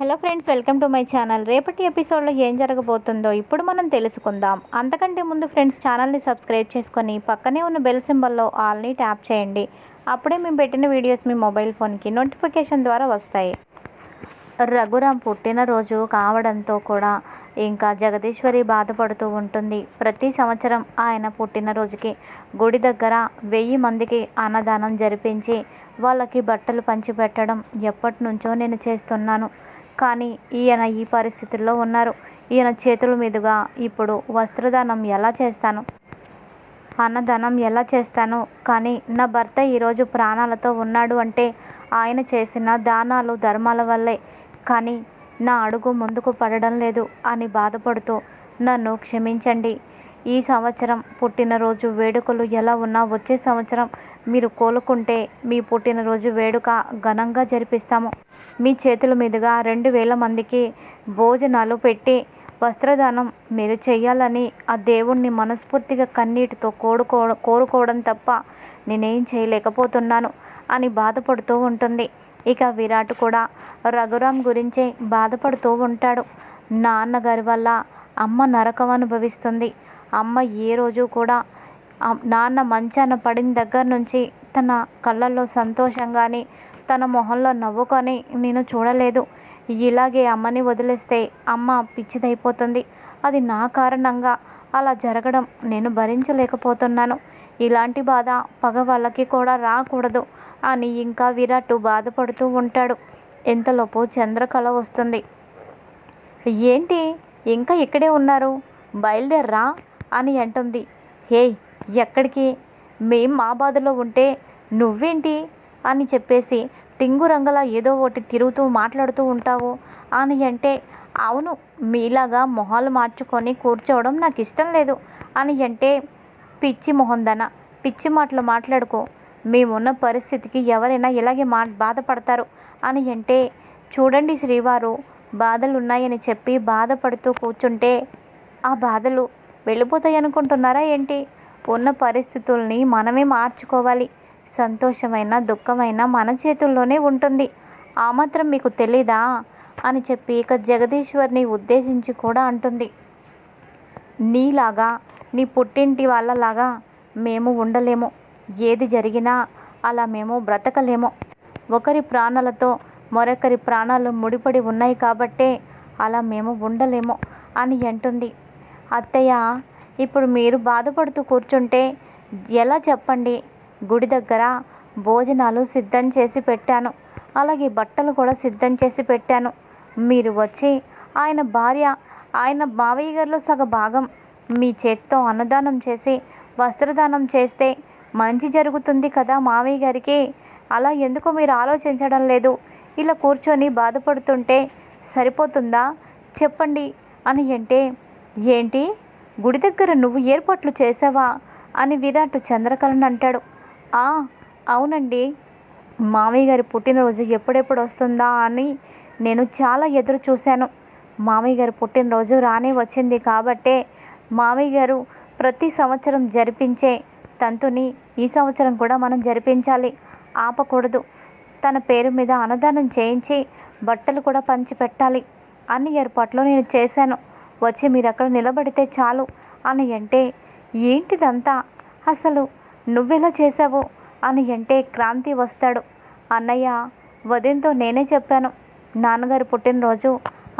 Hello friends welcome to my channel. రేపటి ఎపిసోడ్లో ఏం జరగబోతుందో ఇప్పుడు మనం తెలుసుకుందాం. అంతకంటే ముందు ఫ్రెండ్స్ ఛానల్ని సబ్స్క్రైబ్ చేసుకొని పక్కనే ఉన్న బెల్ సింబల్లో ఆల్ని ట్యాప్ చేయండి. అప్పుడే మేము పెట్టిన వీడియోస్ మీ మొబైల్ ఫోన్కి నోటిఫికేషన్ ద్వారా వస్తాయి. రఘురామ్ పుట్టినరోజు కావడంతో కూడా ఇంకా జగదీశ్వరి బాధపడుతూ ఉంటుంది. ప్రతి సంవత్సరం ఆయన పుట్టినరోజుకి గుడి దగ్గర వెయ్యి మందికి అన్నదానం జరిపించి వాళ్ళకి బట్టలు పంచిపెట్టడం ఎప్పటి నుంచో నేను చేస్తున్నాను. కానీ ఈయన ఈ పరిస్థితుల్లో ఉన్నారు. ఈయన చేతుల మీదుగా ఇప్పుడు వస్త్రదానం ఎలా చేస్తాను? అన్నదానం ఎలా చేస్తాను? కానీ నా భర్త ఈరోజు ప్రాణాలతో ఉన్నాడు అంటే ఆయన చేసిన దానాలు ధర్మాల వల్లే. కానీ నా అడుగు ముందుకు పడడం లేదు అని బాధపడుతూ నన్ను క్షమించండి. ఈ సంవత్సరం పుట్టినరోజు వేడుకలు ఎలా ఉన్నా వచ్చే సంవత్సరం మీరు కోలుకుంటే మీ పుట్టినరోజు వేడుక ఘనంగా జరిపిస్తాము. మీ చేతుల మీదుగా రెండు వేల మందికి భోజనాలు పెట్టి వస్త్రదానం మీరు చేయాలని ఆ దేవుణ్ణి మనస్ఫూర్తిగా కన్నీటితో కోడుకో కోరుకోవడం తప్ప నేనేం చేయలేకపోతున్నాను అని బాధపడుతూ ఉంటుంది. ఇక విరాట్ కూడా రఘురాం గురించే బాధపడుతూ ఉంటాడు. నాన్నగారి వల్ల అమ్మ నరకం అనుభవిస్తుంది. అమ్మ ఏ రోజు కూడా నాన్న మంచాన పడిన దగ్గర నుంచి తన కళ్ళల్లో సంతోషం కానీ తన మొహంలో నవ్వుకొని నేను చూడలేదు. ఇలాగే అమ్మని వదిలేస్తే అమ్మ పిచ్చిదైపోతుంది. అది నా కారణంగా అలా జరగడం నేను భరించలేకపోతున్నాను. ఇలాంటి బాధ పగ వాళ్ళకి కూడా రాకూడదు అని ఇంకా విరాట్ బాధపడుతూ ఉంటాడు. ఎంతలోపు చంద్రకళ వస్తుంది. ఏంటి? ఇంకా ఇక్కడే ఉన్నారు? బయలుదేర్రా? అని అంటుంది. హే ఎక్కడికి? మేం మా బాధలో ఉంటే నువ్వేంటి? అని చెప్పేసి టింగు రంగలా ఏదో ఒకటి తిరుగుతూ మాట్లాడుతూ ఉంటావు అని అంటే అవును మీలాగా మొహాలు మార్చుకొని కూర్చోవడం నాకు ఇష్టం లేదు అని అంటే పిచ్చి మొహందన పిచ్చి మాటలు మాట్లాడుకో. మేమున్న పరిస్థితికి ఎవరైనా ఇలాగే మా బాధపడతారు అని అంటే చూడండి శ్రీవారు బాధలు ఉన్నాయని చెప్పి బాధపడుతూ కూర్చుంటే ఆ బాధలు వెళ్ళిపోతాయి అనుకుంటున్నారా ఏంటి? ఉన్న పరిస్థితుల్ని మనమే మార్చుకోవాలి. సంతోషమైన దుఃఖమైన మన చేతుల్లోనే ఉంటుంది. ఆ మాత్రం మీకు తెలీదా? అని చెప్పి ఇక జగదీశ్వర్ని ఉద్దేశించి కూడా అంటుంది. నీలాగా నీ పుట్టింటి వాళ్ళలాగా మేము ఉండలేము. ఏది జరిగినా అలా మేము బ్రతకలేము. ఒకరి ప్రాణాలతో మరొకరి ప్రాణాలు ముడిపడి ఉన్నాయి కాబట్టే అలా మేము ఉండలేము అని అంటుంది. అత్తయ్య ఇప్పుడు మీరు బాధపడుతూ కూర్చుంటే ఎలా చెప్పండి? గుడి దగ్గర భోజనాలు సిద్ధం చేసి పెట్టాను. అలాగే బట్టలు కూడా సిద్ధం చేసి పెట్టాను. మీరు వచ్చి ఆయన భార్య ఆయన మావయ్య గారిలో సగ భాగం మీ చేత్తో అన్నదానం చేసి వస్త్రదానం చేస్తే మంచి జరుగుతుంది కదా మావయ్య గారికి? అలా ఎందుకు మీరు ఆలోచించడం లేదు? ఇలా కూర్చొని బాధపడుతుంటే సరిపోతుందా? చెప్పండి అని అంటే ఏంటి? గుడి దగ్గర నువ్వు ఏర్పాట్లు చేసావా అని విరాట్ చంద్రకళను అంటాడు. ఆ అవునండి. మామయ్య గారి పుట్టినరోజు ఎప్పుడెప్పుడు వస్తుందా అని నేను చాలా ఎదురు చూశాను. మామయ్య గారి పుట్టినరోజు రానే వచ్చింది కాబట్టే మామయ్య గారు ప్రతి సంవత్సరం జరిపించే తంతుని ఈ సంవత్సరం కూడా మనం జరిపించాలి. ఆపకూడదు. తన పేరు మీద అనుదానం చేయించి బట్టలు కూడా పంచి పెట్టాలి అన్ని ఏర్పాట్లు నేను చేశాను. వచ్చి మీరు అక్కడ నిలబడితే చాలు అని అంటే ఏంటిదంతా? అసలు నువ్వెలా చేసావు అని అంటే క్రాంతి వస్తాడు. అన్నయ్య వదినతో నేనే చెప్పాను. నాన్నగారు పుట్టినరోజు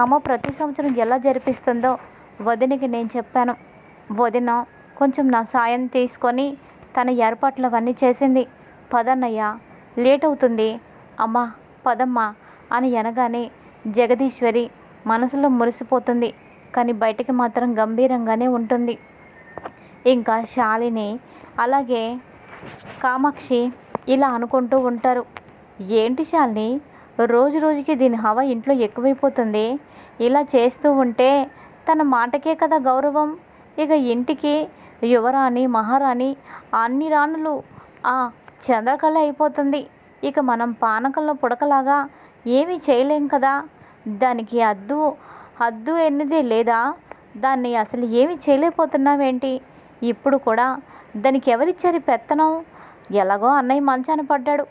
అమ్మ ప్రతి సంవత్సరం ఎలా జరిపిస్తుందో వదినికి నేను చెప్పాను. వదిన కొంచెం నా సాయం తీసుకొని తన ఏర్పాట్లు అవన్నీ చేసింది. పదన్నయ్య లేట్ అవుతుంది అమ్మా పదమ్మా అని అనగానే జగదీశ్వరి మనసులో మురిసిపోతుంది. కానీ బయటికి మాత్రం గంభీరంగానే ఉంటుంది. ఇంకా శాలిని అలాగే కామాక్షి ఇలా అనుకుంటూ ఉంటారు. ఏంటి శాలిని? రోజు రోజుకి దీని హవా ఇంట్లో ఎక్కువైపోతుంది. ఇలా చేస్తూ ఉంటే తన మాటకే కదా గౌరవం. ఇక ఇంటికి యువరాణి మహారాణి అన్ని రాణులు ఆ చంద్రకళ అయిపోతుంది. ఇక మనం పానకంలో పుడకలాగా ఏమీ చేయలేం కదా. దానికి అద్దు హద్దు ఎన్నిదే లేదా? దాన్ని అసలు ఏమి చేయలేకపోతున్నావేంటి? ఇప్పుడు కూడా దానికి ఎవరిచ్చారు పెత్తనం? ఎలాగో అన్నయ్య మంచాన పడ్డాడు.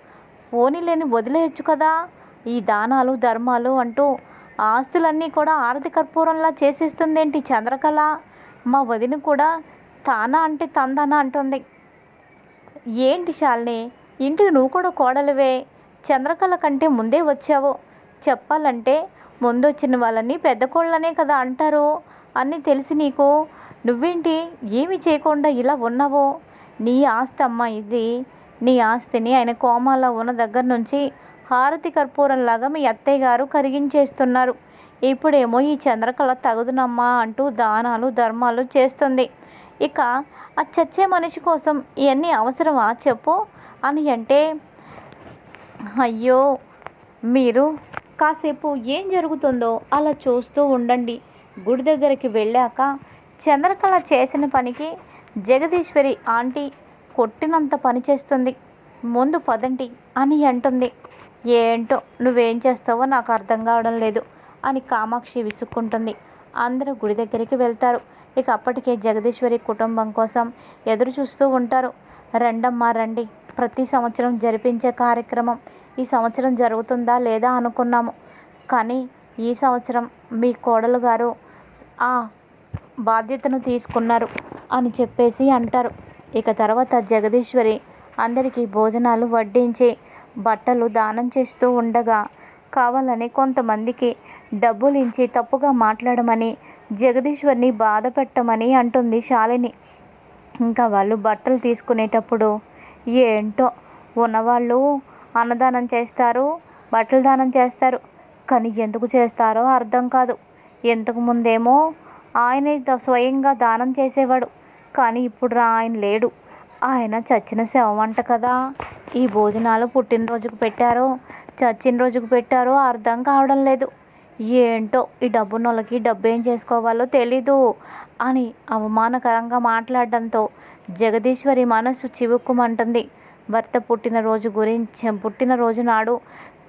పోనీలేని వదిలేయచ్చు కదా? ఈ దానాలు ధర్మాలు అంటూ ఆస్తులన్నీ కూడా ఆరతి కర్పూరంలా చేసేస్తుందేంటి చంద్రకళ? మా వదిన కూడా తానా అంటే తందానా అంటుంది. ఏంటి శాలిని? ఇంటికి నువ్వు కూడా కోడలివే. చంద్రకళ కంటే ముందే వచ్చావు. చెప్పాలంటే ముందు వచ్చిన వాళ్ళని పెద్ద కోళ్ళనే కదా అంటారు. అని తెలిసి నీకు. నువ్వేంటి? ఏమి చేయకుండా ఇలా ఉన్నావో? నీ ఆస్తి అమ్మ ఇది. నీ ఆస్తిని ఆయన కోమాలో ఉన్న దగ్గర నుంచి హారతి కర్పూరంలాగా మీ అత్తయ్య గారు కరిగించేస్తున్నారు. ఇప్పుడేమో ఈ చంద్రకళ తగుదునమ్మా అంటూ దానాలు ధర్మాలు చేస్తుంది. ఇక ఆ చచ్చే మనిషి కోసం ఇవన్నీ అవసరమా చెప్పు అని అంటే అయ్యో మీరు కాసేపు ఏం జరుగుతుందో అలా చూస్తూ ఉండండి. గుడి దగ్గరికి వెళ్ళాక చంద్రకళ చేసిన పనికి జగదీశ్వరి ఆంటీ కొట్టినంత పని చేస్తుంది. ముందు పదండి అని అంటుంది. ఏంటో నువ్వేం చేస్తావో నాకు అర్థం కావడం లేదు అని కామాక్షి విసుక్కుంటుంది. అందరూ గుడి దగ్గరికి వెళ్తారు. ఇక అప్పటికే జగదీశ్వరి కుటుంబం కోసం ఎదురు చూస్తూ ఉంటారు. రండమ్మా రండి. ప్రతి సంవత్సరం జరిపించే కార్యక్రమం ఈ సంవత్సరం జరుగుతుందా లేదా అనుకున్నాము. కానీ ఈ సంవత్సరం మీ కోడలు గారు ఆ బాధ్యతను తీసుకున్నారు అని చెప్పేసి అంటారు. ఇక తర్వాత జగదీశ్వరి అందరికీ భోజనాలు వడ్డించి బట్టలు దానం చేస్తూ ఉండగా కావాలని కొంతమందికి డబ్బులు ఇచ్చి తప్పుగా మాట్లాడమని జగదీశ్వరిని బాధ పెట్టమని అంటుంది శాలిని. ఇంకా వాళ్ళు బట్టలు తీసుకునేటప్పుడు ఏంటో ఉన్నవాళ్ళు అన్నదానం చేస్తారు బట్టలు దానం చేస్తారు. కానీ ఎందుకు చేస్తారో అర్థం కాదు. ఇంతకు ముందేమో ఆయనే స్వయంగా దానం చేసేవాడు. కానీ ఇప్పుడు రా ఆయన లేడు. ఆయన చచ్చిన శవం అంట కదా. ఈ భోజనాలు పుట్టినరోజుకు పెట్టారో చచ్చిన రోజుకు పెట్టారో అర్థం కావడం లేదు. ఏంటో ఈ డబ్బున్నోళ్ళకి డబ్బు ఏం చేసుకోవాలో తెలీదు అని అవమానకరంగా మాట్లాడడంతో జగదీశ్వరి మనసు చివుక్కుమంటుంది. భర్త పుట్టినరోజు గురించి పుట్టినరోజు నాడు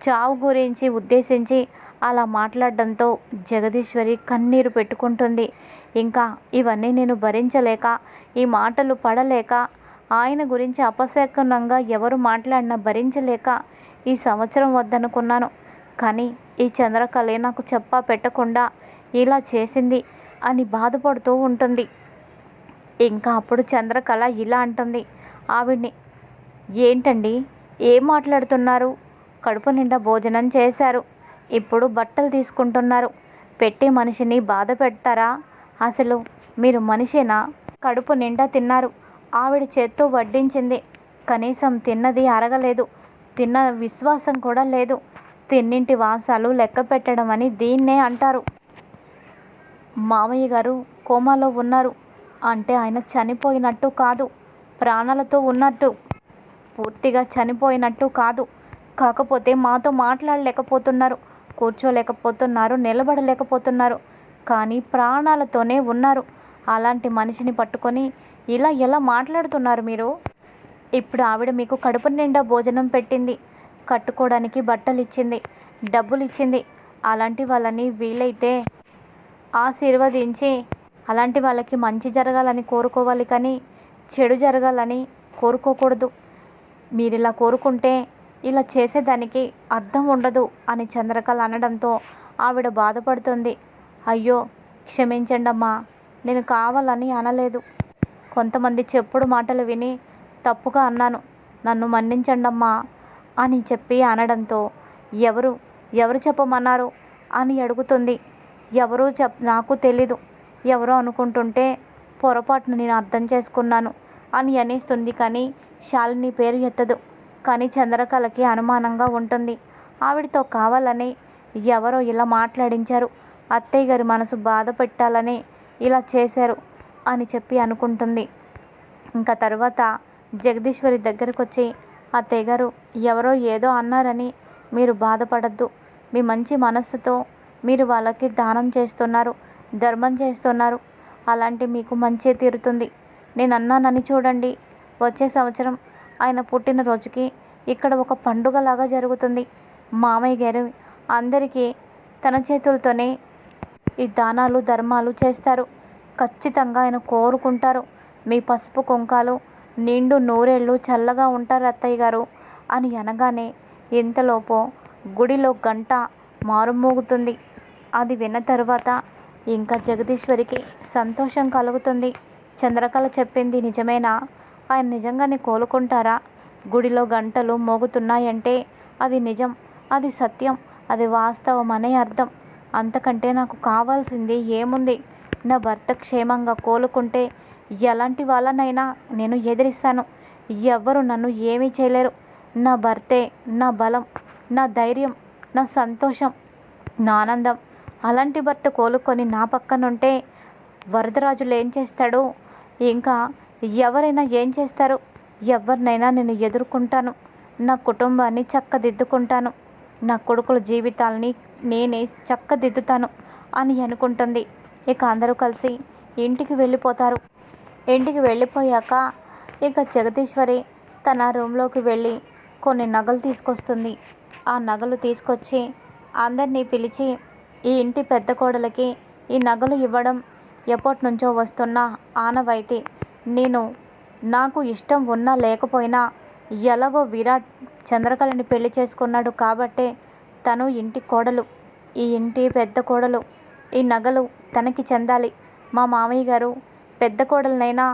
చావు గురించి ఉద్దేశించి అలా మాట్లాడడంతో జగదీశ్వరి కన్నీరు పెట్టుకుంటుంది. ఇంకా ఇవన్నీ నేను భరించలేక ఈ మాటలు పడలేక ఆయన గురించి అపశకునంగా ఎవరు మాట్లాడినా భరించలేక ఈ సంవత్సరం వద్దనుకున్నాను. కానీ ఈ చంద్రకళే నాకు చెప్పా పెట్టకుండా ఇలా చేసింది అని బాధపడుతూ ఉంటుంది. ఇంకా అప్పుడు చంద్రకళ ఇలా అంటుంది. ఆవిడ్ని ఏంటండి? ఏం మాట్లాడుతున్నారు? కడుపు నిండా భోజనం చేశారు. ఇప్పుడు బట్టలు తీసుకుంటున్నారు. పెట్టే మనిషిని బాధ పెడతారా? అసలు మీరు మనిషేనా? కడుపు నిండా తిన్నారు. ఆవిడ చేత్తో వడ్డించింది. కనీసం తిన్నది అరగలేదు. తిన్న విశ్వాసం కూడా లేదు. తిన్నింటి వాసాలు లెక్క పెట్టడం అని దీన్నే అంటారు. మామయ్య గారు కోమాలో ఉన్నారు. అంటే ఆయన చనిపోయినట్టు కాదు. ప్రాణాలతో ఉన్నట్టు. పూర్తిగా చనిపోయినట్టు కాదు. కాకపోతే మాతో మాట్లాడలేకపోతున్నారు. కూర్చోలేకపోతున్నారు నిలబడలేకపోతున్నారు. కానీ ప్రాణాలతోనే ఉన్నారు. అలాంటి మనిషిని పట్టుకొని ఇలా ఎలా మాట్లాడుతున్నారు మీరు? ఇప్పుడు ఆవిడ మీకు కడుపు నిండా భోజనం పెట్టింది. కట్టుకోవడానికి బట్టలు ఇచ్చింది డబ్బులు ఇచ్చింది అలాంటి వాళ్ళని వీలైతే ఆశీర్వదించి అలాంటి వాళ్ళకి మంచి జరగాలని కోరుకోవాలి కానీ చెడు జరగాలని కోరుకోకూడదు. మీరు ఇలా కోరుకుంటే ఇలా చేసేదానికి అర్థం ఉండదు అని చంద్రకళ అనడంతో ఆవిడ బాధపడుతుంది. అయ్యో క్షమించండి అమ్మా నేను కావాలని అనలేదు. కొంతమంది చెప్పుడు మాటలు విని తప్పుగా అన్నాను. నన్ను మన్నించండమ్మా అని చెప్పి అనడంతో ఎవరు ఎవరు చెప్పమన్నారు అని అడుగుతుంది. ఎవరు చెప్ నాకు తెలీదు. ఎవరో అనుకుంటుంటే పొరపాటును నేను అర్థం చేసుకున్నాను అని అనేస్తుంది కానీ శాలిని పేరు ఎత్తదు. కానీ చంద్రకళకి అనుమానంగా ఉంటుంది. ఆవిడతో కావాలని ఎవరో ఇలా మాట్లాడించారు. అత్తయ్య గారి మనసు బాధ పెట్టాలని ఇలా చేశారు అని చెప్పి అనుకుంటుంది. ఇంకా తర్వాత జగదీశ్వరి దగ్గరకు వచ్చి అత్తయ్య గారు ఎవరో ఏదో అన్నారని మీరు బాధపడద్దు. మీ మంచి మనస్సుతో మీరు వాళ్ళకి దానం చేస్తున్నారు ధర్మం చేస్తున్నారు. అలాంటి మీకు మంచి తీరుతుంది. నేను అన్నానని చూడండి. వచ్చే సంవత్సరం ఆయన పుట్టినరోజుకి ఇక్కడ ఒక పండుగలాగా జరుగుతుంది. మామయ్య గారు అందరికీ తన చేతులతోనే ఈ దానాలు ధర్మాలు చేస్తారు. ఖచ్చితంగా ఆయన కోరుకుంటారు. మీ పసుపు కుంకాలు నిండు నూరేళ్ళు చల్లగా ఉంటారు అత్తయ్య గారు అని అనగానే ఇంతలోపు గుడిలో గంట మారుమోగుతుంది. అది విన్న తర్వాత ఇంకా జగదీశ్వరికి సంతోషం కలుగుతుంది. చంద్రకళ చెప్పింది నిజమేనా? ఆయన నిజంగానే కోలుకుంటారా? గుడిలో గంటలు మోగుతున్నాయంటే అది నిజం అది సత్యం అది వాస్తవం అనే అర్థం. అంతకంటే నాకు కావాల్సింది ఏముంది? నా భర్త క్షేమంగా కోలుకుంటే ఎలాంటి వాళ్ళనైనా నేను ఎదిరిస్తాను. ఎవ్వరు నన్ను ఏమీ చేయలేరు. నా భర్తే నా బలం నా ధైర్యం నా సంతోషం నా ఆనందం. అలాంటి భర్త కోలుకొని నా పక్కనుంటే వరదరాజులు ఏం చేస్తాడు? ఇంకా ఎవరైనా ఏం చేస్తారు? ఎవరినైనా నేను ఎదుర్కొంటాను. నా కుటుంబాన్ని చక్కదిద్దుకుంటాను. నా కొడుకుల జీవితాలని నేనే చక్కదిద్దుతాను అని అనుకుంటుంది. ఇక అందరూ కలిసి ఇంటికి వెళ్ళిపోతారు. ఇంటికి వెళ్ళిపోయాక ఇక జగదీశ్వరి తన రూమ్లోకి వెళ్ళి కొన్ని నగలు తీసుకొస్తుంది. ఆ నగలు తీసుకొచ్చి అందరినీ పిలిచి ఈ ఇంటి పెద్ద కోడలకి ఈ నగలు ఇవ్వడం ఎప్పటి నుంచో వస్తున్న ఆనవాయితీ. నేను నాకు ఇష్టం ఉన్నా లేకపోయినా ఎలాగో విరాట్ చంద్రకళని పెళ్ళి చేసుకున్నాడు కాబట్టే తను ఇంటి కోడలు ఈ ఇంటి పెద్ద కోడలు ఈ నగలు తనకి చెందాలి. మా మామయ్య గారు పెద్ద కోడలనైనా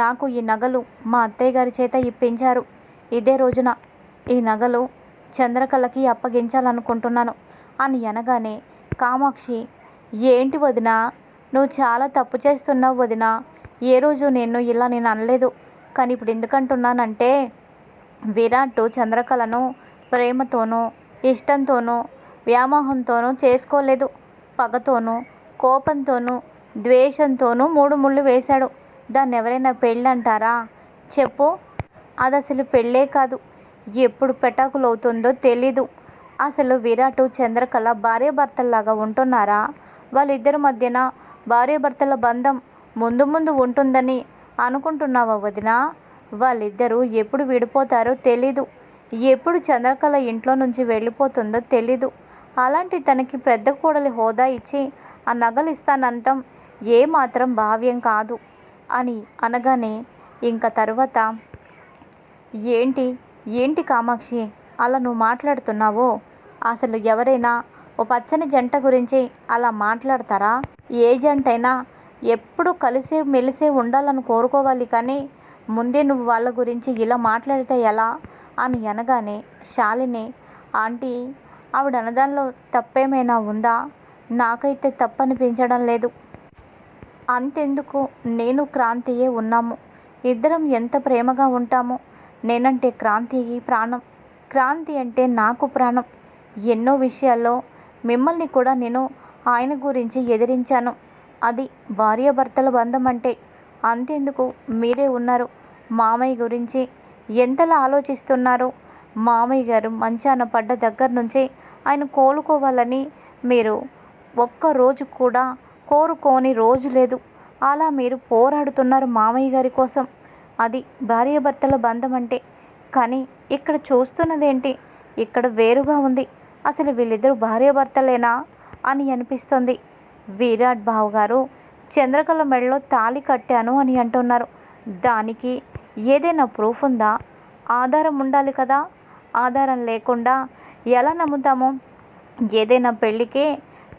నాకు ఈ నగలు మా అత్తయ్య గారి చేత ఇప్పించారు. ఇదే రోజున ఈ నగలు చంద్రకళకి అప్పగించాలనుకుంటున్నాను అని అనగానే కామాక్షి ఏంటి వదినా? నువ్వు చాలా తప్పు చేస్తున్నావు వదినా. ఏ రోజు నేను ఇలా నేను అనలేదు. కానీ ఇప్పుడు ఎందుకంటున్నానంటే విరాట్ చంద్రకళను ప్రేమతోనూ ఇష్టంతోనూ వ్యామోహంతోనూ చేసుకోలేదు. పగతోనూ కోపంతోనూ ద్వేషంతోనూ మూడు ముళ్ళు వేశాడు. దాన్ని ఎవరైనా పెళ్ళంటారా? చెప్పు. అది అసలు పెళ్ళే కాదు. ఎప్పుడు పెటాకులవుతుందో తెలీదు. అసలు విరాట్ చంద్రకళ భార్యాభర్తల్లాగా ఉంటున్నారా? వాళ్ళిద్దరి మధ్యన భార్యాభర్తల బంధం ముందు ముందు ఉంటుందని అనుకుంటున్నావా వదినా? వాళ్ళిద్దరూ ఎప్పుడు విడిపోతారో తెలీదు. ఎప్పుడు చంద్రకళ ఇంట్లో నుంచి వెళ్ళిపోతుందో తెలీదు. అలాంటి తనకి పెద్ద కోడలి హోదా ఇచ్చి ఆ నగలు ఇస్తానంటాం ఏ మాత్రం భావ్యం కాదు అని అనగానే ఇంకా తర్వాత ఏంటి? ఏంటి కామాక్షి? అలా నువ్వు మాట్లాడుతున్నావో? అసలు ఎవరైనా ఓ పచ్చని జంట గురించి అలా మాట్లాడతారా? ఏ జంటైనా ఎప్పుడు కలిసే మెలిసే ఉండాలని కోరుకోవాలి కానీ ముందే నువ్వు వాళ్ళ గురించి ఇలా మాట్లాడితే ఎలా అని అనగానే శాలిని ఆంటీ ఆవిడ అనదానిలో తప్పేమైనా ఉందా? నాకైతే తప్పనిపించడం లేదు. అంతెందుకు? నేను క్రాంతియే ఉన్నాము. ఇద్దరం ఎంత ప్రేమగా ఉంటామో. నేనంటే క్రాంతికి ప్రాణం. క్రాంతి అంటే నాకు ప్రాణం. ఎన్నో విషయాల్లో మిమ్మల్ని కూడా నేను ఆయన గురించి ఎదిరించాను. అది భార్యాభర్తల బంధం అంటే అంతెందుకు? మీరే ఉన్నారు. మామయ్య గురించి ఎంతలా ఆలోచిస్తున్నారు? మామయ్య గారు మంచాన పడ్డ దగ్గర నుంచి ఆయన కోలుకోవాలని మీరు ఒక్క రోజు కూడా కోరుకోని రోజు లేదు. అలా మీరు పోరాడుతున్నారు మామయ్య గారి కోసం. అది భార్యాభర్తల బంధం అంటే కానీ ఇక్కడ చూస్తున్నదేంటి? ఇక్కడ వేరుగా ఉంది. అసలు వీళ్ళిద్దరూ భార్యాభర్తలేనా అని అనిపిస్తుంది. విరాట్ బావు గారు చంద్రకళ మెడలో తాళి కట్టాను అని అంటున్నారు. దానికి ఏదైనా ప్రూఫ్ ఉందా? ఆధారం ఉండాలి కదా? ఆధారం లేకుండా ఎలా నమ్ముతాము? ఏదైనా పెళ్ళికి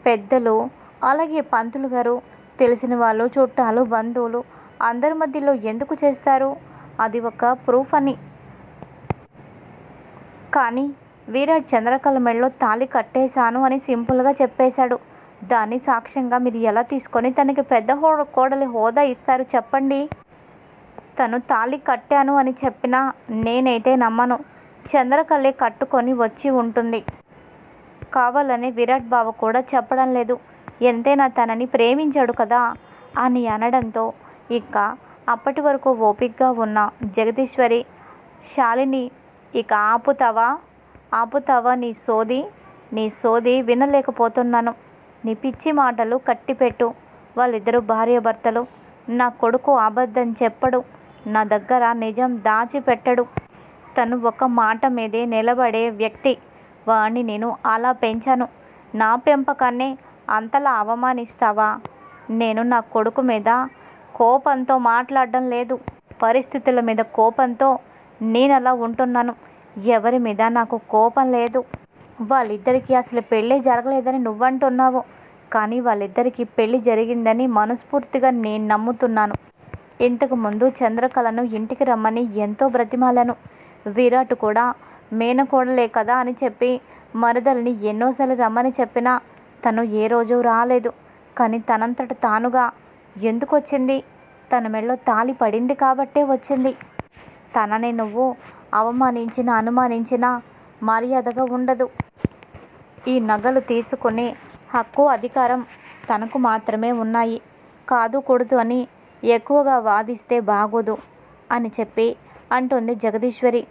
పెద్దలు అలాగే పంతులు గారు తెలిసిన వాళ్ళు చుట్టాలు బంధువులు అందరి మధ్యలో ఎందుకు చేస్తారు? అది ఒక ప్రూఫ్ అని. కానీ వీరాట్ చంద్రకళ మెడలో తాళి కట్టేశాను అని సింపుల్గా చెప్పేశాడు. దాన్ని సాక్ష్యంగా మీరు ఎలా తీసుకొని తనకి పెద్ద హో కోడలి హోదా ఇస్తారు చెప్పండి? తను తాళి కట్టాను అని చెప్పినా నేనైతే నమ్మను. చంద్రకళే కట్టుకొని వచ్చి ఉంటుంది. కావాలని విరాట్ బావ కూడా చెప్పడం లేదు. ఎంతైనా తనని ప్రేమించాడు కదా అని అనడంతో ఇక అప్పటి వరకు ఓపిక్గా ఉన్న జగదీశ్వరి శాలిని ఇక ఆపుతావా? ఆపుతావా నీ సోది? నీ సోది వినలేకపోతున్నాను. నీ పిచ్చి మాటలు కట్టిపెట్టు. వాళ్ళిద్దరూ భార్యాభర్తలు నా కొడుకు అబద్ధం చెప్పడు. నా దగ్గర నిజం దాచిపెట్టడు. తను ఒక మాట మీదే నిలబడే వ్యక్తి. వాణ్ణి నేను అలా పెంచాను. నా పెంపకాన్నే అంతలా అవమానిస్తావా? నేను నా కొడుకు మీద కోపంతో మాట్లాడడం లేదు. పరిస్థితుల మీద కోపంతో నేను అలా ఉంటున్నాను. ఎవరి మీద నాకు కోపం లేదు. వాళ్ళిద్దరికీ అసలు పెళ్ళే జరగలేదని నువ్వంటున్నావు. కానీ వాళ్ళిద్దరికీ పెళ్ళి జరిగిందని మనస్ఫూర్తిగా నేను నమ్ముతున్నాను. ఇంతకు ముందు చంద్రకళను ఇంటికి రమ్మని ఎంతో బ్రతిమాలను. విరాట్ కూడా మేనకోడలే కదా అని చెప్పి మరదల్ని ఎన్నోసార్లు రమ్మని చెప్పినా తను ఏ రోజు రాలేదు. కానీ తనంతట తానుగా ఎందుకు వచ్చింది తన మెడలో తాలి పడింది కాబట్టే వచ్చింది. తనని నువ్వు అవమానించిన అనుమానించినా మర్యాదగా ఉండదు. ఈ నగలు తీసుకునే హక్కు అధికారం తనకు మాత్రమే ఉన్నాయి. కాదు కూడదు అని ఎక్కువగా వాదిస్తే బాగోదు అని చెప్పి అంటుంది జగదీశ్వరి.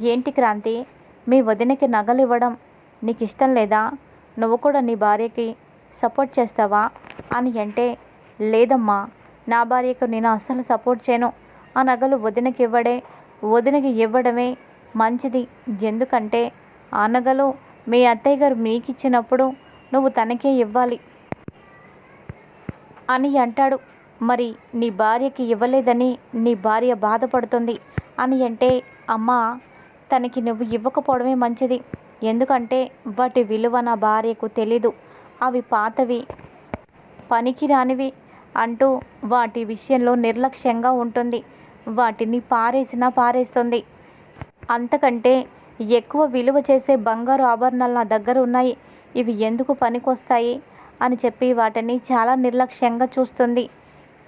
ఏంటి క్రాంతి? మీ వదినకి నగలు ఇవ్వడం నీకు ఇష్టం లేదా? నువ్వు కూడా నీ భార్యకి సపోర్ట్ చేస్తావా? అని అంటే లేదమ్మా నా భార్యకు నేను అస్సలు సపోర్ట్ చేయను. ఆ నగలు వదినకి ఇవ్వడే వదినకి ఇవ్వడమే మంచిది. ఎందుకంటే ఆ నగలు మీ అత్తయ్య గారు మీకు ఇచ్చినప్పుడు నువ్వు తనకే ఇవ్వాలి అని అంటాడు. మరి నీ భార్యకి ఇవ్వలేదని నీ భార్య బాధపడుతుంది అని అంటే అమ్మ తనకి నువ్వు ఇవ్వకపోవడమే మంచిది. ఎందుకంటే వాటి విలువ నా భార్యకు తెలీదు. అవి పాతవి పనికిరానివి అంటూ వాటి విషయంలో నిర్లక్ష్యంగా ఉంటుంది. వాటిని పారేసినా పారేస్తుంది. అంతకంటే ఎక్కువ విలువ చేసే బంగారు ఆభరణాలు నా దగ్గర ఉన్నాయి. ఇవి ఎందుకు పనికొస్తాయి? అని చెప్పి వాటిని చాలా నిర్లక్ష్యంగా చూస్తుంది.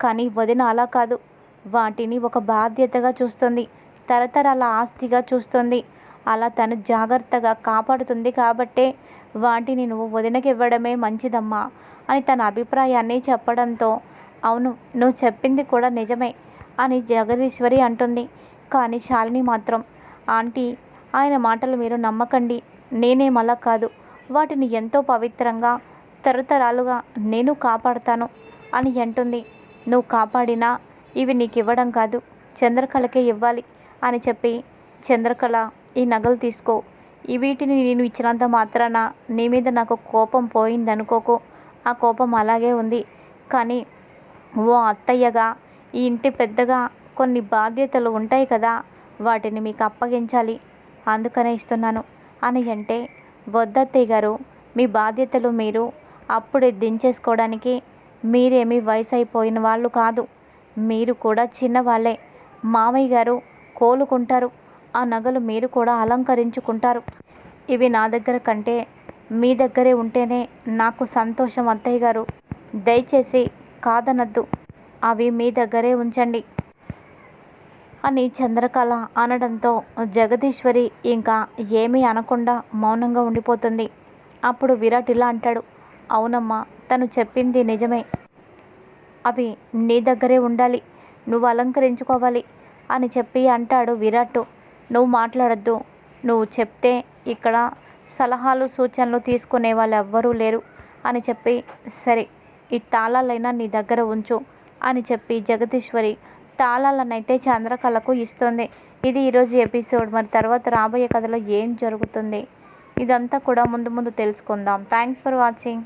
కానీ వదిన అలా కాదు. వాటిని ఒక బాధ్యతగా చూస్తుంది. తరతరాల ఆస్తిగా చూస్తుంది. అలా తను జాగ్రత్తగా కాపాడుతుంది కాబట్టే వాటిని నువ్వు వదినకి ఇవ్వడమే మంచిదమ్మా అని తన అభిప్రాయాన్ని చెప్పడంతో అవును నువ్వు చెప్పింది కూడా నిజమే అని జగదీశ్వరి అంటుంది. కానీ శాలిని మాత్రం ఆంటీ ఆయన మాటలు మీరు నమ్మకండి. నేనేమలా కాదు. వాటిని ఎంతో పవిత్రంగా తరతరాలుగా నేను కాపాడతాను అని అంటుంది. నువ్వు కాపాడినా ఇవి నీకు ఇవ్వడం కాదు చంద్రకళకే ఇవ్వాలి అని చెప్పి చంద్రకళ ఈ నగలు తీసుకో. ఈ వీటిని నేను ఇచ్చినంత మాత్రాన నీ మీద నాకు కోపం పోయిందనుకోకు. ఆ కోపం అలాగే ఉంది. కానీ ఓ అత్తయ్యగా ఈ ఇంటి పెద్దగా కొన్ని బాధ్యతలు ఉంటాయి కదా వాటిని మీకు అప్పగించాలి. అందుకనే ఇస్తున్నాను. అని అంటే వద్దత్తయ్య గారు మీ బాధ్యతలు మీరు అప్పుడే దించేసుకోవడానికి మీరేమీ వయసు అయిపోయిన వాళ్ళు కాదు. మీరు కూడా చిన్నవాళ్ళే. మామయ్య గారు కోలుకుంటారు. ఆ నగలు మీరు కూడా అలంకరించుకుంటారు. ఇవి నా దగ్గర కంటే మీ దగ్గరే ఉంటేనే నాకు సంతోషం అత్తయ్య గారు. దయచేసి కాదనద్దు. అవి మీ దగ్గరే ఉంచండి. అని చంద్రకళ అనడంతో జగదీశ్వరి ఇంకా ఏమీ అనకుండా మౌనంగా ఉండిపోతుంది. అప్పుడు విరాట్ ఇలా అంటాడు అవునమ్మా తను చెప్పింది నిజమే. అవి నీ దగ్గరే ఉండాలి. నువ్వు అలంకరించుకోవాలి అని చెప్పి అంటాడు విరాట్. నువ్వు మాట్లాడద్దు. నువ్వు చెప్తే ఇక్కడ సలహాలు సూచనలు తీసుకునే వాళ్ళు ఎవ్వరూ లేరు అని చెప్పి సరే ఈ తాళాలైనా నీ దగ్గర ఉంచు అని చెప్పి జగదీశ్వరి తాళాలనైతే చంద్రకళకు ఇస్తుంది. ఇది ఈరోజు ఎపిసోడ్. మరి తర్వాత రాబోయే కథలో ఏం జరుగుతుంది? ఇదంతా కూడా ముందు ముందు తెలుసుకుందాం. Thanks for watching.